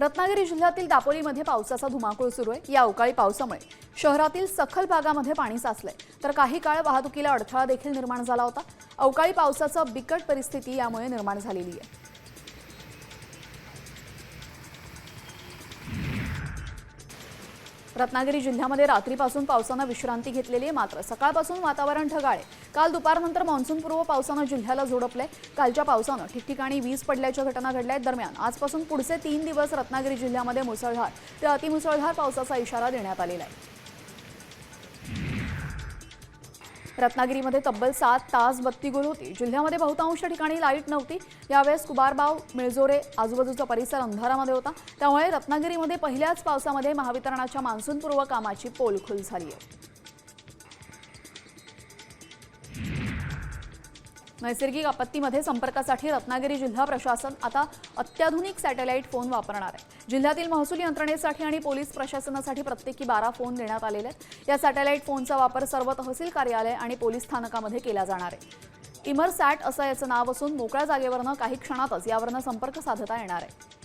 रत्नागिरी जिल्ह्यातील दापोलीमध्ये पावसाचा धुमाकूळ सुरू आहे. या अवकाळी पावसामुळे शहरातील सखल भागामध्ये पाणी साचलंय. तर काही काळ वाहतुकीला अडथळा देखील निर्माण झाला होता. अवकाळी पावसाचं बिकट परिस्थिती यामुळे निर्माण झालेली आहे. रत्नागिरी जिल्ह्यामध्ये रात्रीपासून पावसानं विश्रांती घेतलेली आहे मात्र सकाळपासून वातावरण ढगाळे आहे. काल दुपारनंतर मान्सूनपूर्व पावसानं जिल्ह्याला झोडपलंय कालच्या पावसानं ठिकठिकाणी वीज पडल्याच्या घटना घडल्या आहेत. दरम्यान आजपासून पुढचे तीन दिवस रत्नागिरी जिल्ह्यामध्ये मुसळधार ते अतिमुसळधार पावसाचा इशारा देण्यात आलेला आहे. रत्नागिरीमध्ये तब्बल सात तास बत्ती गुल होती. जिल्ह्यामध्ये बहुतांश ठिकाणी लाइट नव्हती. यावेळेस कुबारबाव मिळजोरे आजूबाजूचा परिसर अंधारामध्ये होता. त्यामुळे रत्नागिरीमध्ये पहिल्याच पावसामध्ये महावितरणाच्या मान्सूनपूर्व कामाची पोलखोल झाली आहे. नैसर्गिक आपत्तीमध्ये संपर्कासाठी रत्नागिरी जिल्हा प्रशासन आता अत्याधुनिक सॅटेलाईट फोन वापरणार आहे. जिल्ह्यातील महसूल यंत्रणेसाठी आणि पोलीस प्रशासनासाठी प्रत्येकी बारा फोन देण्यात आलेले आहेत. या सॅटेलाईट फोनचा वापर सर्व तहसील कार्यालय आणि पोलीस स्थानकामध्ये केला जाणार आहे. इमरसॅट असं याचं नाव असून मोकळ्या जागेवरनं काही क्षणातच यावरनं संपर्क साधता येणार आहे.